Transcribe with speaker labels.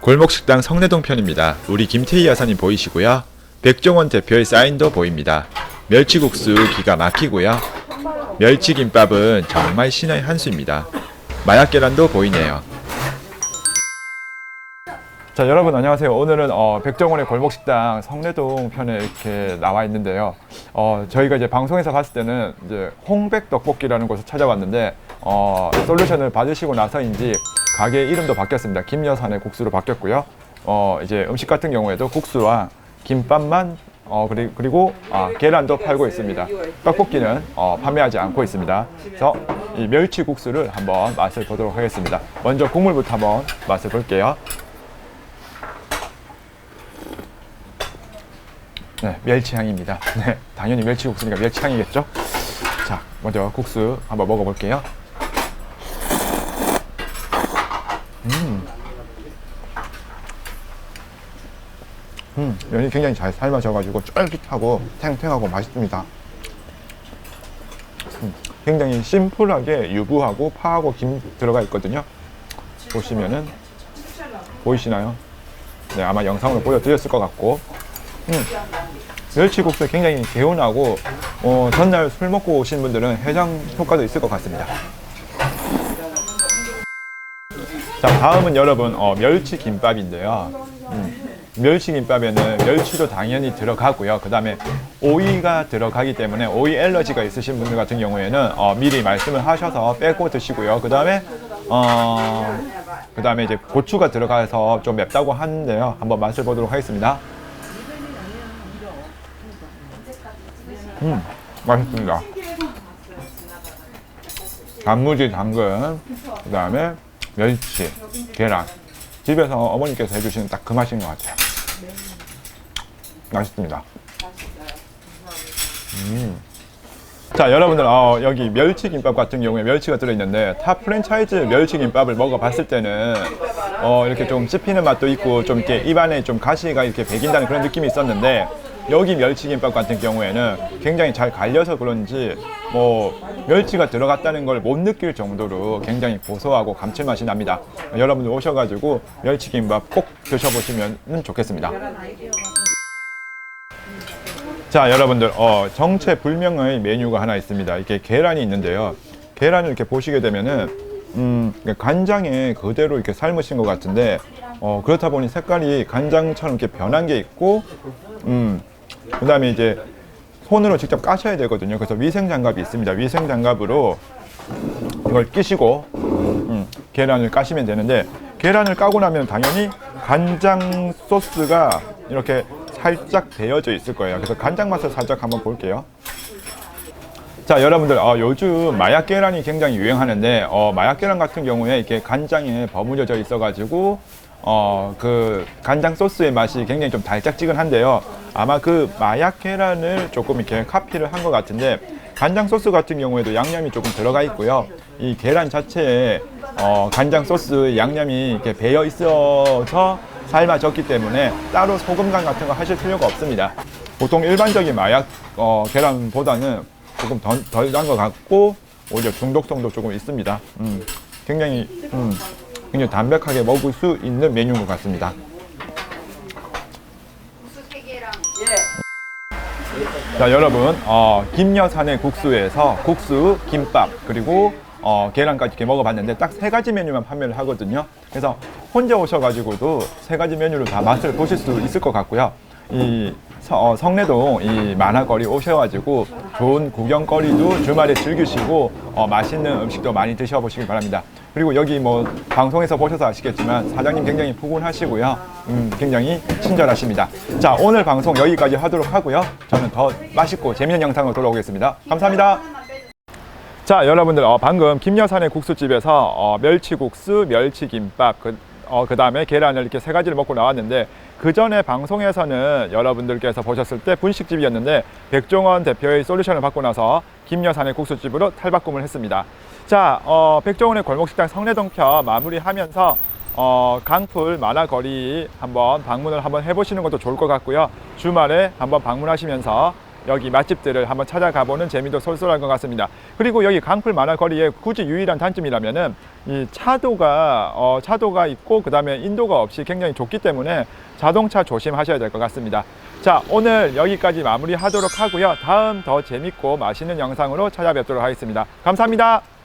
Speaker 1: 골목식당 성내동 편입니다. 우리 김태희 여사님 보이시고요. 백종원 대표의 사인도 보입니다. 멸치국수 기가 막히고요. 멸치김밥은 정말 신의 한 수입니다. 마약 계란도 보이네요. 자 여러분 안녕하세요. 오늘은 어, 백종원의 골목식당 성내동 편에 이렇게 나와 있는데요. 어, 저희가 이제 방송에서 봤을 때는 이제 홍백 떡볶이라는 곳을 찾아왔는데 어, 솔루션을 받으시고 나서인지 가게 이름도 바뀌었습니다. 김여산의 국수로 바뀌었고요. 어, 이제 음식 같은 경우에도 국수와 김밥만 어, 그리, 그리고 아, 계란도 팔고 있습니다. 떡볶이는 어, 판매하지 않고 있습니다. 그래서 이 멸치 국수를 한번 맛을 보도록 하겠습니다. 먼저 국물부터 한번 맛을 볼게요. 네, 멸치향입니다. 네, 당연히 멸치국수니까 멸치향이겠죠? 자, 먼저 국수 한번 먹어볼게요. 음, 면이 굉장히 잘 삶아져가지고 쫄깃하고 탱탱하고 맛있습니다. 음, 굉장히 심플하게 유부하고 파하고 김 들어가 있거든요. 보시면은 보이시나요? 네, 아마 영상으로 보여드렸을 것 같고 음, 멸치국수 굉장히 개운하고 어, 전날 술 먹고 오신 분들은 해장 효과도 있을 것 같습니다. 자, 다음은 여러분 어, 멸치 김밥인데요. 음, 멸치 김밥에는 멸치도 당연히 들어가고요. 그 다음에 오이가 들어가기 때문에 오이 엘러지가 있으신 분들 같은 경우에는 어, 미리 말씀을 하셔서 빼고 드시고요. 그 다음에 어, 그 다음에 이제 고추가 들어가서 좀 맵다고 하는데요. 한번 맛을 보도록 하겠습니다. 음, 맛있습니다. 단무지, 당근, 그 다음에 멸치, 계란. 집에서 어머니께서 해주시는 딱 그 맛인 것 같아요. 맛있습니다. 음. 자, 여러분들, 어, 여기 멸치김밥 같은 경우에 멸치가 들어있는데, 타 프랜차이즈 멸치김밥을 먹어봤을 때는, 어, 이렇게 좀 씹히는 맛도 있고, 좀 이렇게 입안에 좀 가시가 이렇게 배긴다는 그런 느낌이 있었는데, 여기 멸치김밥 같은 경우에는 굉장히 잘 갈려서 그런지, 뭐, 멸치가 들어갔다는 걸 못 느낄 정도로 굉장히 고소하고 감칠맛이 납니다. 여러분들 오셔가지고 멸치김밥 꼭 드셔보시면 좋겠습니다. 자, 여러분들, 어, 정체불명의 메뉴가 하나 있습니다. 이렇게 계란이 있는데요. 계란을 이렇게 보시게 되면은, 음, 간장에 그대로 이렇게 삶으신 것 같은데, 어, 그렇다 보니 색깔이 간장처럼 이렇게 변한 게 있고, 음, 그 다음에 이제 손으로 직접 까셔야 되거든요. 그래서 위생 장갑이 있습니다. 위생 장갑으로 이걸 끼시고, 음, 계란을 까시면 되는데, 계란을 까고 나면 당연히 간장 소스가 이렇게 살짝 배어져 있을 거예요. 그래서 간장 맛을 살짝 한번 볼게요. 자, 여러분들, 어, 요즘 마약 계란이 굉장히 유행하는데, 어, 마약 계란 같은 경우에 이렇게 간장에 버무려져 있어가지고, 어, 그 간장 소스의 맛이 굉장히 좀 달짝지근한데요. 아마 그 마약 계란을 조금 이렇게 카피를 한 것 같은데, 간장 소스 같은 경우에도 양념이 조금 들어가 있고요. 이 계란 자체에 어, 간장 소스 양념이 이렇게 배어 있어서 삶아졌기 때문에 따로 소금간 같은 거 하실 필요가 없습니다. 보통 일반적인 마약 어, 계란보다는 조금 덜난것 같고 오히려 중독성도 조금 있습니다. 음, 굉장히 음, 굉장히 담백하게 먹을 수 있는 메뉴인 것 같습니다. 자 여러분 어, 김여산의 국수에서 국수, 김밥 그리고 어, 계란까지 이렇게 먹어봤는데 딱 세 가지 메뉴만 판매를 하거든요. 그래서 혼자 오셔가지고도 세 가지 메뉴를 다 맛을 보실 수 있을 것 같고요. 이 서- 어, 성내동 이 만화거리 오셔가지고 좋은 구경거리도 주말에 즐기시고 어, 맛있는 음식도 많이 드셔보시기 바랍니다. 그리고 여기 뭐 방송에서 보셔서 아시겠지만 사장님 굉장히 푸근하시고요. 음, 굉장히 친절하십니다. 자 오늘 방송 여기까지 하도록 하고요. 저는 더 맛있고 재밌는 영상으로 돌아오겠습니다. 감사합니다. 자 여러분들 어, 방금 김여산의 국수집에서 어, 멸치국수, 멸치김밥 그, 어, 그 다음에 계란을 이렇게 세 가지를 먹고 나왔는데 그 전에 방송에서는 여러분들께서 보셨을 때 분식집이었는데 백종원 대표의 솔루션을 받고 나서 김여산의 국수집으로 탈바꿈을 했습니다. 자 어, 백종원의 골목식당 성내동편 마무리하면서 어, 강풀 만화거리 한번 방문을 한번 해보시는 것도 좋을 것 같고요. 주말에 한번 방문하시면서 여기 맛집들을 한번 찾아가 보는 재미도 쏠쏠할 것 같습니다. 그리고 여기 강풀 만화 거리의 굳이 유일한 단점이라면은 이 차도가 어, 차도가 있고 그 다음에 인도가 없이 굉장히 좁기 때문에 자동차 조심하셔야 될 것 같습니다. 자, 오늘 여기까지 마무리하도록 하고요. 다음 더 재밌고 맛있는 영상으로 찾아뵙도록 하겠습니다. 감사합니다.